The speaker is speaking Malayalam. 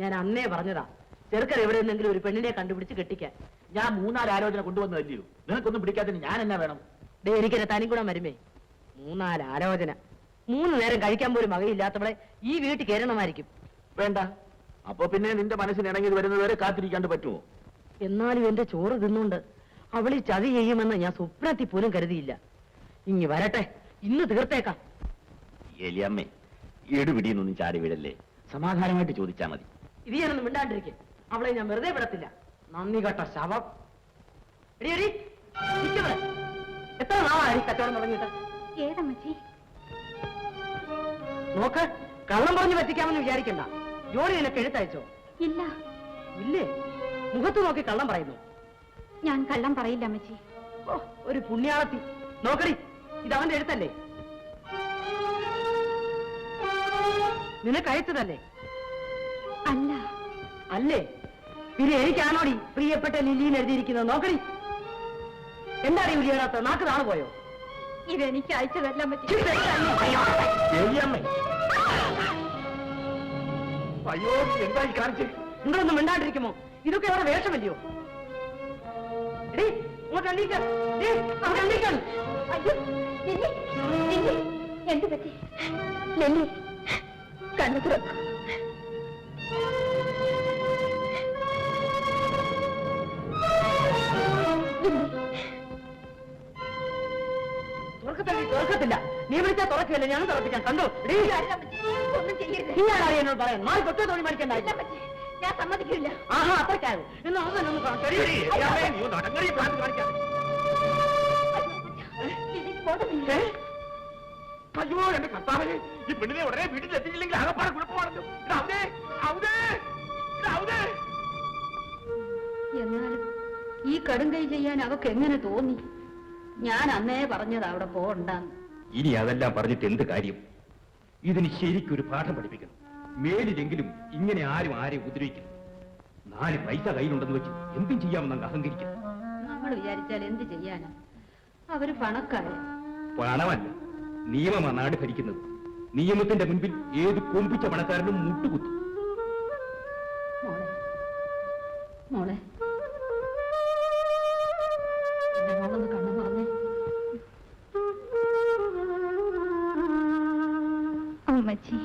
ഞാൻ അന്നേ പറഞ്ഞതാ. ചെറുക്കൻ എവിടെ നിന്നെങ്കിലും ഒരു പെണ്ണിനെ കണ്ടുപിടിച്ച് കെട്ടിക്കാൻ. ഞാൻ മൂന്നാൽ ആലോചന കൊണ്ടുവന്നതല്ലയോ നിനക്കൊന്നും പിടിക്കാത്തതിന് ഞാൻ എന്നാ വേണം? ഡേ എനിക്കെന്നെ തനി കൂടെ വരുമേ. മൂന്നാൽ ആലോചന മൂന്ന് നേരം കഴിക്കാൻ പോലും വകയില്ലാത്തവളെ ഈ വീട്ടിൽ കയറണമായിരിക്കും വേണ്ട. അപ്പൊ പിന്നെ നിന്റെ മനസ്സിന് ഇണങ്ങി വരുന്നതുവരെ കാത്തിരിക്കാണ്ട് പറ്റുമോ? എന്നാലും എന്റെ ചോറ് തിന്നുണ്ട്. അവളി ചതി ചെയ്യുമെന്ന് ഞാൻ സ്വപ്നത്തിൽ പോലും കരുതിയില്ല. ഇനി വരട്ടെ. ഇന്ന് തീർത്തേക്കാം. എലിയമ്മേ എടുപിടിയെന്നൊന്നും ചാടി വീഴല്ലേ? സമാധാനമായിട്ട് ചോദിച്ചാൽ മതി. ഇത് ഞാനൊന്നും മിണ്ടാണ്ടിരിക്കെ. അവളെ ഞാൻ വെറുതെ വിടത്തില്ല. നന്ദി കേട്ട ശവം. എടി എത്ര നാളായി കച്ചവടം തുടങ്ങിയിട്ട്? ഏതമ്മച്ചി? നോക്ക് കള്ളം പറഞ്ഞു പറ്റിക്കാമെന്ന് വിചാരിക്കണ്ട. ജോലി നിനക്ക് എഴുത്തയച്ചോ? ഇല്ല. ഇല്ലേ? മുഖത്ത് നോക്കി കള്ളം പറയുന്നു. ഞാൻ കള്ളം പറയില്ല അമ്മച്ചി. ഓ, ഒരു പുണ്യാളത്തി. നോക്കടി ഇത് അവന്റെ എഴുത്തല്ലേ? നിനക്ക് അയച്ചതല്ലേ? അല്ല അല്ലേ? പിന്നെ എനിക്കാണോടി പ്രിയപ്പെട്ട ലില്ലിന്ന് എഴുതിയിരിക്കുന്നത്? നോക്കടി. ഈ വിളിയാത്ത നാക്ക് നാളെ പോയോ? ഇതെനിക്ക് അയച്ചതല്ല? അയ്യോ എന്തായി കാണിച്ച്? നിങ്ങളൊന്നും മിണ്ടാണ്ടിരിക്കുമോ? ഇതൊക്കെ അവരുടെ വേഷമല്ലയോ? എന്ത് പറ്റി? ലില്ലി കണ്ണു തുറക്കൂ തുറക്കത്തില്ല, തുറക്കത്തില്ല നീ വിളിച്ചാൽ തുറക്കില്ല ഞാൻ തുറപ്പിക്കാം. കണ്ടോ? ഒന്നും ചെയ്യരുത്. നീ ആരാ എന്നോട് പറയാൻ നാളെ കൊച്ചു തോണി അമ്മച്ചി, ഞാൻ സമ്മതിക്കില്ല. ആഹാ അത്രയ്ക്കാകും എന്ന് അവനൊന്ന് കാണട്ടെ. എടീ, എടീ, എലിയമ്മേ, നീ ഒന്ന് അടങ്ങടി, ഭ്രാന്ത് കാണിക്കാതെ. ലില്ലിക്ക് ബോധമില്ല ഏ? അയ്യോ എന്റെ കർത്താവനെ ഈ പെണ്ണിനെ ഉടനെ വീട്ടിൽ എത്തിച്ചില്ലെങ്കിൽ ആകപ്പാടെ കുഴപ്പമാണല്ലോ. ഇത് ഇത് എന്നാലും ഈ കടുങ്കൈ ചെയ്യാൻ അവക്ക് എങ്ങനെ തോന്നി? ഞാൻ അന്നേ പറഞ്ഞത് അവിടെ പോകണ്ടെന്ന്. ഇനി അതെല്ലാം പറഞ്ഞിട്ട് എന്ത് കാര്യം? ഇതിന് ശരിക്കൊരു പാഠം പഠിപ്പിക്കണം. മേലിലെങ്കിലും ഇങ്ങനെ ആരും ആരെ ഉപദ്രവിക്കുന്നു നാല് പൈസ കയ്യിലുണ്ടെന്ന് വെച്ച് എന്തും ചെയ്യാമെന്ന് അങ്ങ് അഹങ്കരിക്കുന്നു നമ്മൾ വിചാരിച്ചാൽ എന്ത് ചെയ്യാനാ? അവർ പണക്കാര്. പണമല്ല നിയമമാണ് നാട് ഭരിക്കുന്നത്. നിയമത്തിന്റെ മുൻപിൽ ഏത് കൊമ്പിച്ച പണക്കാരനും മുട്ടുകുത്തും. മോളെ മോളെ. അമ്മച്ചി